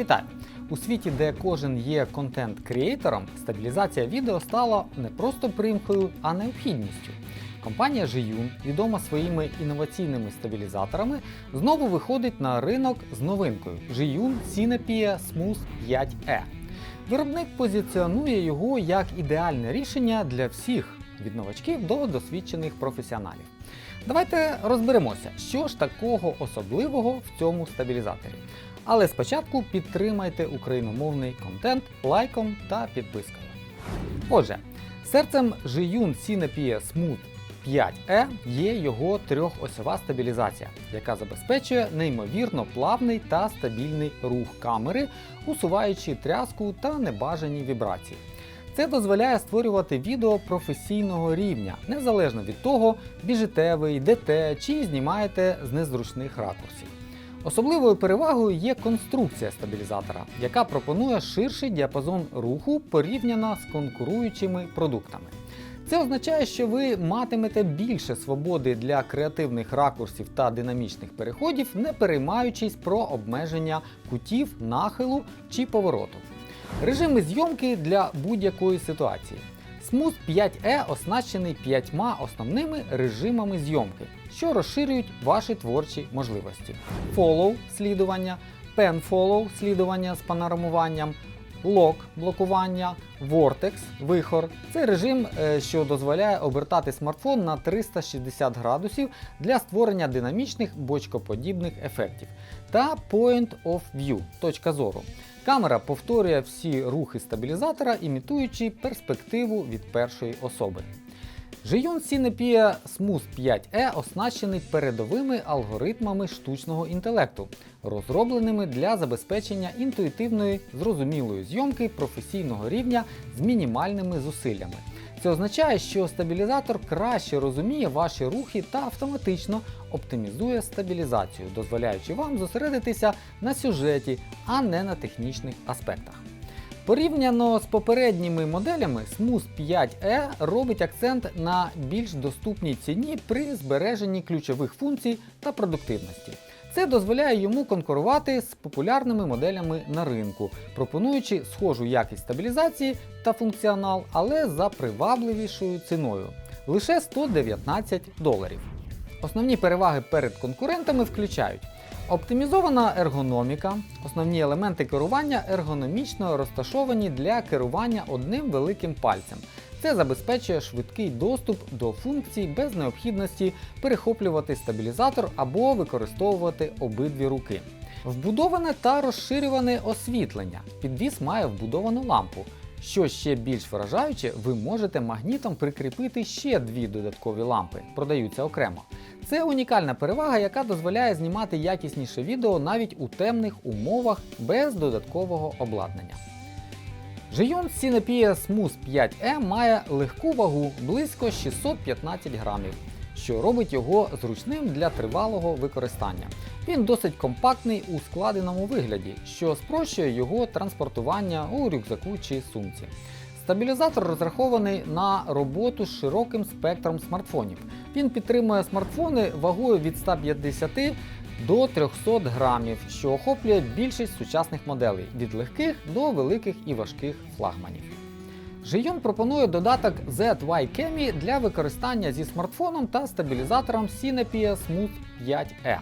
Вітаю! У світі, де кожен є контент-креатором, стабілізація відео стала не просто примкою, а необхідністю. Компанія Jiyun, відома своїми інноваційними стабілізаторами, знову виходить на ринок з новинкою Jiyun Cinepia Smooth 5E. Виробник позиціонує його як ідеальне рішення для всіх від новачків до досвідчених професіоналів. Давайте розберемося, що ж такого особливого в цьому стабілізаторі. Але спочатку підтримайте україномовний контент лайком та підпискою. Отже, серцем Jiyun Cinepia Smooth 5E є його трьохосьова стабілізація, яка забезпечує неймовірно плавний та стабільний рух камери, усуваючи тряску та небажані вібрації. Це дозволяє створювати відео професійного рівня, незалежно від того, біжите ви, йдете чи знімаєте з незручних ракурсів. Особливою перевагою є конструкція стабілізатора, яка пропонує ширший діапазон руху порівняно з конкуруючими продуктами. Це означає, що ви матимете більше свободи для креативних ракурсів та динамічних переходів, не переймаючись про обмеження кутів, нахилу чи повороту. Режими зйомки для будь-якої ситуації. Smooth 5E оснащений п'ятьма основними режимами зйомки, що розширюють ваші творчі можливості: Follow слідування, Pen Follow слідування з панорамуванням, Lock блокування, Vortex вихор. Це режим, е, що дозволяє обертати смартфон на 360 градусів для створення динамічних бочкоподібних ефектів. Та Point of View точка зору. Камера повторює всі рухи стабілізатора, імітуючи перспективу від першої особи. Jiyun Cinepia Smooth 5E оснащений передовими алгоритмами штучного інтелекту, розробленими для забезпечення інтуїтивної зрозумілої зйомки професійного рівня з мінімальними зусиллями. Це означає, що стабілізатор краще розуміє ваші рухи та автоматично оптимізує стабілізацію, дозволяючи вам зосередитися на сюжеті, а не на технічних аспектах. Порівняно з попередніми моделями, Smooth 5E робить акцент на більш доступній ціні при збереженні ключових функцій та продуктивності. Це дозволяє йому конкурувати з популярними моделями на ринку, пропонуючи схожу якість стабілізації та функціонал, але за привабливішою ціною лише 119 доларів. Основні переваги перед конкурентами включають Оптимізована ергономіка. Основні елементи керування ергономічно розташовані для керування одним великим пальцем. Це забезпечує швидкий доступ до функцій без необхідності перехоплювати стабілізатор або використовувати обидві руки. Вбудоване та розширюване освітлення. Підвіс має вбудовану лампу. Що ще більш вражаюче, ви можете магнітом прикріпити ще дві додаткові лампи, продаються окремо. Це унікальна перевага, яка дозволяє знімати якісніше відео навіть у темних умовах без додаткового обладнання. Jiyun Cinepia Smooth 5E має легку вагу близько 615 грамів, що робить його зручним для тривалого використання. Він досить компактний у складеному вигляді, що спрощує його транспортування у рюкзаку чи сумці. Стабілізатор розрахований на роботу з широким спектром смартфонів. Він підтримує смартфони вагою від 150 до 300 грамів, що охоплює більшість сучасних моделей від легких до великих і важких флагманів. Jiyun пропонує додаток ZY Chemi для використання зі смартфоном та стабілізатором Cinepia Smooth 5E.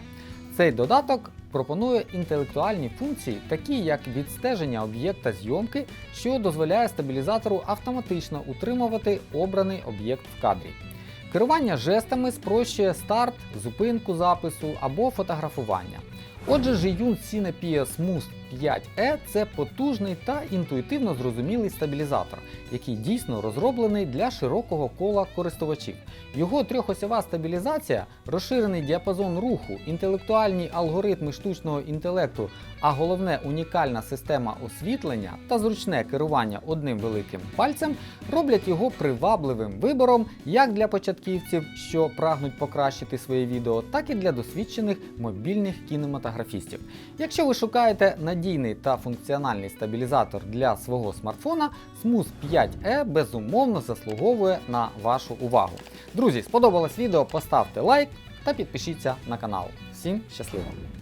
Цей додаток пропонує інтелектуальні функції, такі як відстеження об'єкта зйомки, що дозволяє стабілізатору автоматично утримувати обраний об'єкт в кадрі. Керування жестами спрощує старт, зупинку запису або фотографування. Отже, Jiyun Cinepia Smooth 5E це потужний та інтуїтивно зрозумілий стабілізатор, який дійсно розроблений для широкого кола користувачів. Його трьохосява стабілізація, розширений діапазон руху, інтелектуальні алгоритми штучного інтелекту, а головне унікальна система освітлення та зручне керування одним великим пальцем роблять його привабливим вибором як для початківців, що прагнуть покращити своє відео, так і для досвідчених мобільних кінематографістів. Якщо ви шукаєте надійний та функціональний стабілізатор для свого смартфона, Smooth 5E безумовно заслуговує на вашу увагу. Друзі, сподобалось відео, поставте лайк та підпишіться на канал. Всім щасливо!